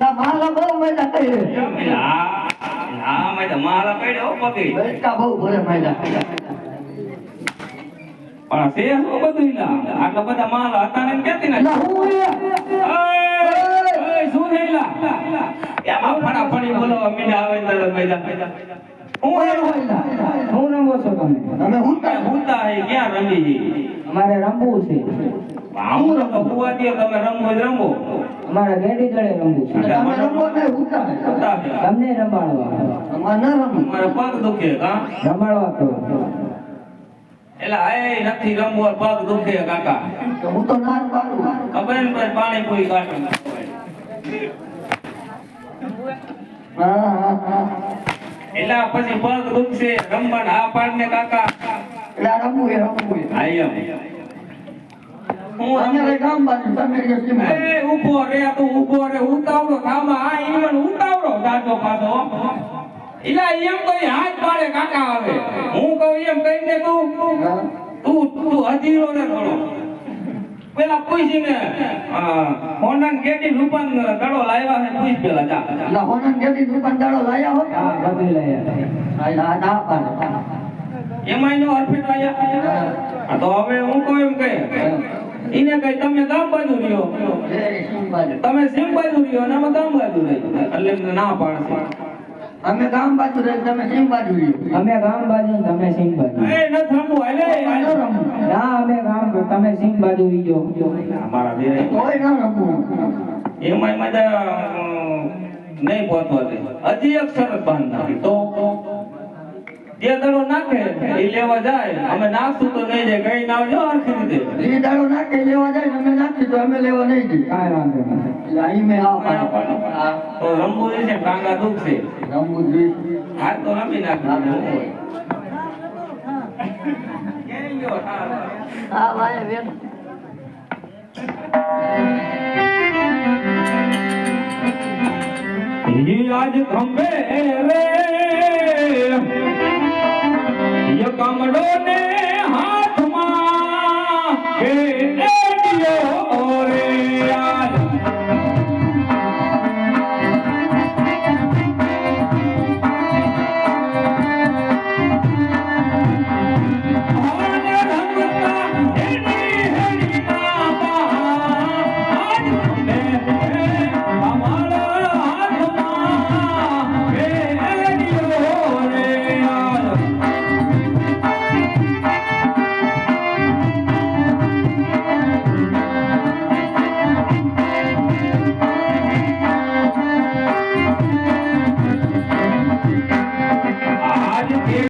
ના માલા બહુ મજા કરી રે આ આ મેં પડ્યો પકડી બેટકા બહુ ભરે મજા. પણ છે શું બધું ઈલા આટલા બધા માલ હતા ને ક્યાંથી ના ના હું એ શું થયેલા એમાં ફટાફટી બોલાવા મીડા આવે તરત મેદા હું હું એ શું રમો છો તમે? તમે હું કાંઈ ક્યાં રમી અમારે રમવું છે. આવું દે તમે જ રમો. અમારે ગેડી દળે રમવું છે. તમે રમવો ને ઉતા તમને રમાડવા. અમાર ન રમવું મારા પગ દુખે કા રમાડવા તો. એલા એ નથી રમવો પગ દુખે કાકા. તો હું તો ના પાડું. ખબર ને પાણી પૂરી કાઢું એલા પછી પગ દુખશે રમવાના આ પાડ ને કાકા. એટલે રમવું એ રમવું આઈ એમ. હું ગામ બાજુ તમે એ ઊભો રે તું ઊભો રે ઉતાવળો થામા આ ઈવન ઉતાવળો જાજો પાછો. ઇલા એમ કઈ હાથ પાડે કાકા આવે. હું કહું એમ કહીને તું હા. તું તું હજીરો ને થોડો પેલા પૂછીને હોન્ડા ગેટી રૂપન દડો લાવ્યા છે પૂછ પેલા જા. એટલે હોનન દુકાનદારો લાયા હોય હા બધું લાવ્યા આવ્યા હા, હા, ના પાડે એમાં એનો અર્પિત આયા તો હવે હું કહું એમ કહે. ઈને કઈ તમે ગામ બાજુ રહ્યો? એ સીમ બાજુ. તમે સિંહ બાજુ રહ્યો અને અમે ગામ બાજુ રહ્યો એટલે એમને ના પાડશે. અમે ગામ બાજુ રહી તમે સિંહ બાજુ રહ્યો. અમે ગામ બાજુ તમે સિંહ બાજુ એ ન થંબુ હાલે. ન રમવું. ના અમે ગામ તમે સિંહ બાજુ ઈજો અમારા બે કોઈ ન રમવું એમાં મજા નહીં પહોંચવા દે. હજી એક બાંધ તો જે દાડો નાખે એ લેવા જાય. અમે નાખશું તો નહીં જાય. કઈ ના જો આખી રીતે. જે દાડો નાખે લેવા જાય. અમે નાખી તો અમે લેવા નહીં જઈએ. કાંઈ વાંધો નહીં. અહીં મેં આ તો રમવું છે ટાંગા દુખશે રમવું જોઈએ. હા તો રમી નાખવું હા, ભાઈ, બેન. આજ ખંભે રે. Amén.